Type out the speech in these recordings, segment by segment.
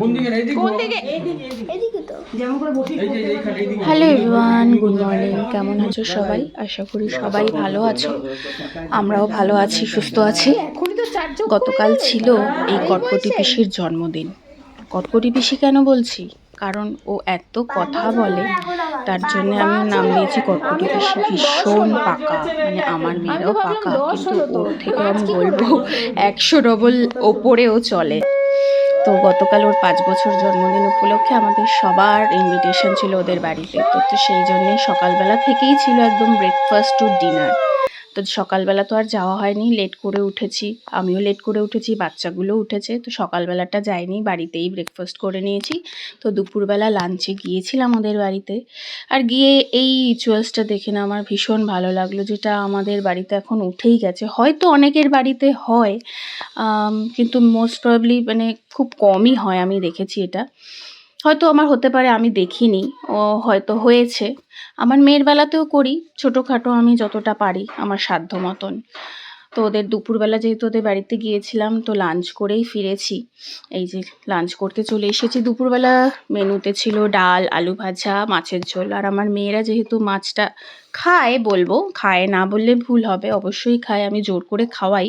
কোন দিকে? কোন দিকে? এদিকে তো। এই যে এইখানে হ্যালো এভরিওয়ান গুড মর্নিং কেমন আছো সবাই? আশা করি সবাই ভালো আছো। আমরাও ভালো আছি সুস্থ আছি। গতকাল ছিল এই কটকটি পিসির জন্মদিন। কটকটি পিসি কেন বলছি? কারণ ও এত কথা বলে তার জন্য আমি নাম দিয়েছি কটকটি পিসি ভীষণ পাকা। মানে আমার মেয়েরাও পাকা কিন্তু ওর থেকে আমি বলব একশো ডবল ওপরেও চলে। তো গতকাল ওর পাঁচ বছর জন্মদিন উপলক্ষে আমাদের সবার ইনভিটেশন ছিল ওদের বাড়িতে। তো তো সেই জন্যই সকালবেলা থেকেই ছিল একদম ব্রেকফাস্ট টু ডিনার তো সকালবেলা তো আর যাওয়া হয়নি লেট করে উঠেছি। আমিও লেট করে উঠেছি, বাচ্চাগুলো উঠেছে, তো সকালবেলাটা যাইনি, বাড়িতেই ব্রেকফাস্ট করে নিয়েছি। তো দুপুরবেলা লাঞ্চে গিয়েছিলাম ওদের বাড়িতে। আর গিয়ে এই রিচুয়ালসটা দেখে না আমার ভীষণ ভালো লাগল, যেটা আমাদের বাড়িতে এখন উঠেই গেছে। হয়তো অনেকের বাড়িতে হয় কিন্তু মোস্ট প্রবলি মানে খুব কমই হয়, আমি দেখেছি এটা। হয়তো আমার হতে পারে আমি দেখিনি, ও হয়তো হয়েছে। আমার মেয়ের বেলাতেও করি, ছোটোখাটো আমি যতটা পারি, আমার সাধ্য মতন। তো ওদের দুপুরবেলা যেহেতু ওদের বাড়িতে গিয়েছিলাম, তো লাঞ্চ করেই ফিরেছি। এই যে লাঞ্চ করতে চলে এসেছি। দুপুরবেলা মেনুতে ছিল ডাল, আলু ভাজা, মাছের ঝোল। আর আমার মেয়েরা যেহেতু মাছটা খায় বলব, খায় না বললে ভুল হবে, অবশ্যই খায়, আমি জোর করে খাওয়াই।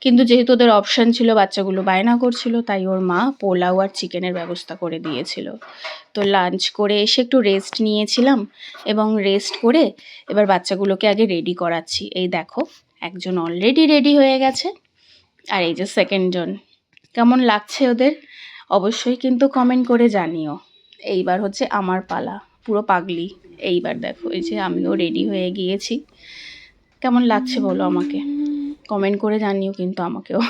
কিন্তু যেহেতু ওদের অপশান ছিল, বাচ্চাগুলো বায়না করছিল, তাই ওর মা পোলাও আর চিকেনের ব্যবস্থা করে দিয়েছিল। তো লাঞ্চ করে এসে একটু রেস্ট নিয়েছিলাম এবং রেস্ট করে এবার বাচ্চাগুলোকে আগে রেডি করাচ্ছি। এই দেখো। একজন অলরেডি রেডি হয়ে গেছে। আর এই যে সেকেন্ড জন, কেমন লাগছে ওদের? অবশ্যই কিন্তু কমেন্ট করে জানিও। এইবার হচ্ছে আমার পালা, পুরো পাগলি। এইবার দেখো, এই যে আমিও রেডি হয়ে গিয়েছি। কেমন লাগছে বলো আমাকে? কমেন্ট করে জানিও কিন্তু আমাকেও।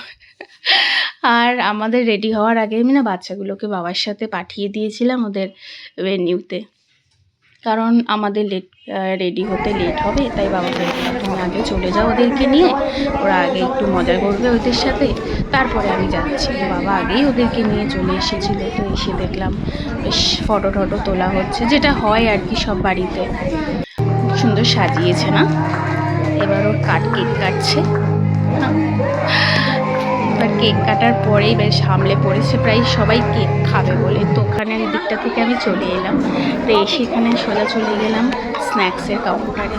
আর আমাদের রেডি হওয়ার আগে আমি না বাচ্চাগুলোকে বাবার সাথে পাঠিয়ে দিয়েছিলাম ওদের ভেনিউতে কারণ আমাদের লেট রেডি হতে লেট হবে, তাই বাবা তুমি আগে চলে যাও ওদেরকে নিয়ে, ওরা আগে একটু মজা করবে ওদের সাথে। তারপরে আমি যাচ্ছি, বাবা আগেই ওদেরকে নিয়ে চলে এসেছিল, তো এসে দেখলাম, বেশ ফটো টটো তোলা হচ্ছে, যেটা হয় আর কি সব বাড়িতে। সুন্দর সাজিয়েছে না? এবার ওর কাট কেক কাটছে। এবার কেক কাটার পরেই বেশ সামলে পড়েছে। প্রায় সবাই কেক খাবে বলে। তো ওখানের দিকটা থেকে আমি চলে এলাম। তো এসে এখানে সোজা চলে গেলাম স্ন্যাক্সের কাউন্টারে।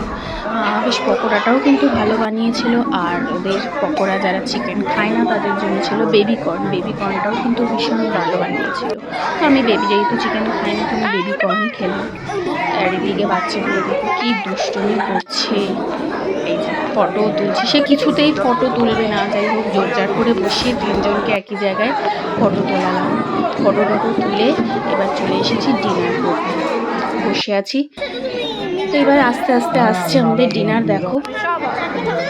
বেশ পকোড়াটাও কিন্তু ভালো বানিয়েছিল। আর ওদের পকোড়া যারা চিকেন খায় না, তাদের জন্য ছিল বেবি কর্ন বেবি কর্নটাও কিন্তু ভীষণ ভালো বানিয়েছিল। তো আমি বেবি, যেহেতু চিকেন খাই না, তো আমি বেবি কর্নই খেলাম। আর এদিকে বাচ্চাগুলো দেখো কি দুষ্টুমি করছে। ফটো তুলছে, সে কিছুতেই ফটো তুলবে না। যাই হোক, জোরজার করে বসিয়ে তিনজনকে একই জায়গায় ফটো তোলালাম। ফটো টটো তুলে এবার চলে এসেছি ডিনার করতে। বসে আছি। তো এবার আস্তে আস্তে আসছে আমাদের ডিনার দেখো।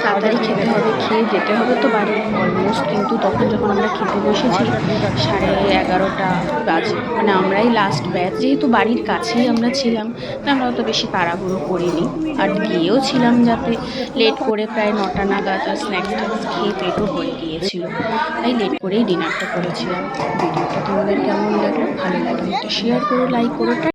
তাড়াতাড়ি খেতে হবে, খেয়ে যেতে হবে তো বাড়ি অলমোস্ট কিন্তু তখন যখন আমরা খেতে বসেছি, সাড়ে এগারোটা বাজে। মানে আমরাই লাস্ট ব্যাচ যেহেতু বাড়ির কাছেই আমরা ছিলাম তাই আমরা অত বেশি তাড়াহুড়ো করিনি। আর গিয়েও ছিলাম যাতে লেট করে প্রায় নটা নাগাদ আর স্ন্যাক্স ট্যাক্স খেয়ে পেটও হয়ে গিয়েছিল। তাই লেট করেই ডিনারটা করেছিলাম। ভিডিওটা তোমাদের কেমন লাগল? ভালো লাগল একটা শেয়ার করো লাইক করো